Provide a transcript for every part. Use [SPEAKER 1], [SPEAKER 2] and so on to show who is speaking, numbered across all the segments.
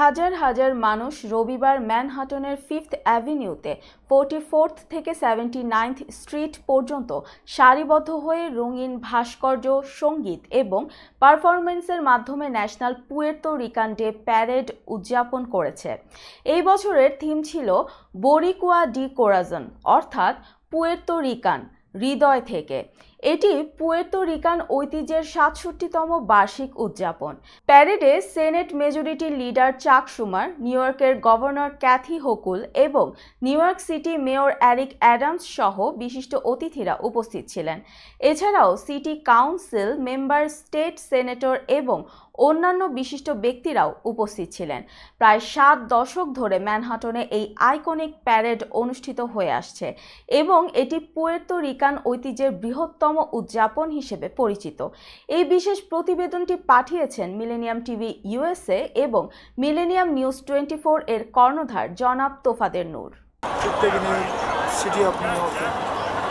[SPEAKER 1] হাজার হাজার মানুষ রবিবার ম্যানহাটনের ফিফথ অ্যাভিনিউতে ফোর্টি ফোর্থ থেকে সেভেন্টি নাইনথ স্ট্রিট পর্যন্ত সারিবদ্ধ হয়ে রঙিন ভাস্কর্য, সংগীত এবং পারফরমেন্সের মাধ্যমে National Puerto Rican Day Parade উদযাপন করেছে। এই বছরের থিম ছিল বরিকুয়া ডি কোরাজন, অর্থাৎ পুয়ের্তো রিকান, হৃদয় থেকে। এটি পুয়ের্তো রিকান ঐতিহ্যের সাতষট্টিতম বার্ষিক উদযাপন। প্যারেডে senate majority leader Chuck Schumer, New ইয়র্কের গভর্নর ক্যাথি হোকুল এবং New York City mayor Eric Adams সহ বিশিষ্ট অতিথিরা উপস্থিত ছিলেন। এছাড়াও city council member, state senator এবং অন্যান্য বিশিষ্ট ব্যক্তিরাও উপস্থিত ছিলেন। প্রায় সাত দশক ধরে ম্যানহাটনে এই আইকনিক প্যারেড অনুষ্ঠিত হয়ে আসছে এবং এটি পুয়ের্তো রিকান ঐতিহ্যের বৃহত্তম উদযাপন হিসেবে পরিচিত। এই বিশেষ প্রতিবেদনটি পাঠিয়েছেন মিলেনিয়াম টিভি ইউএসএ এবং মিলেনিয়াম নিউজ টোয়েন্টি ফোর এর কর্ণধার জনাব তোফাদের নূর।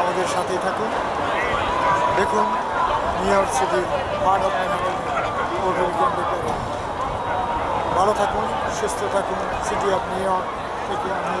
[SPEAKER 2] আমাদের থাকুন। দেখুন নিউ ইয়র্ক ভালো থাকুন, সুস্থ থাকুন। সিটি অফ নিউ ইয়র্ক থেকে আমি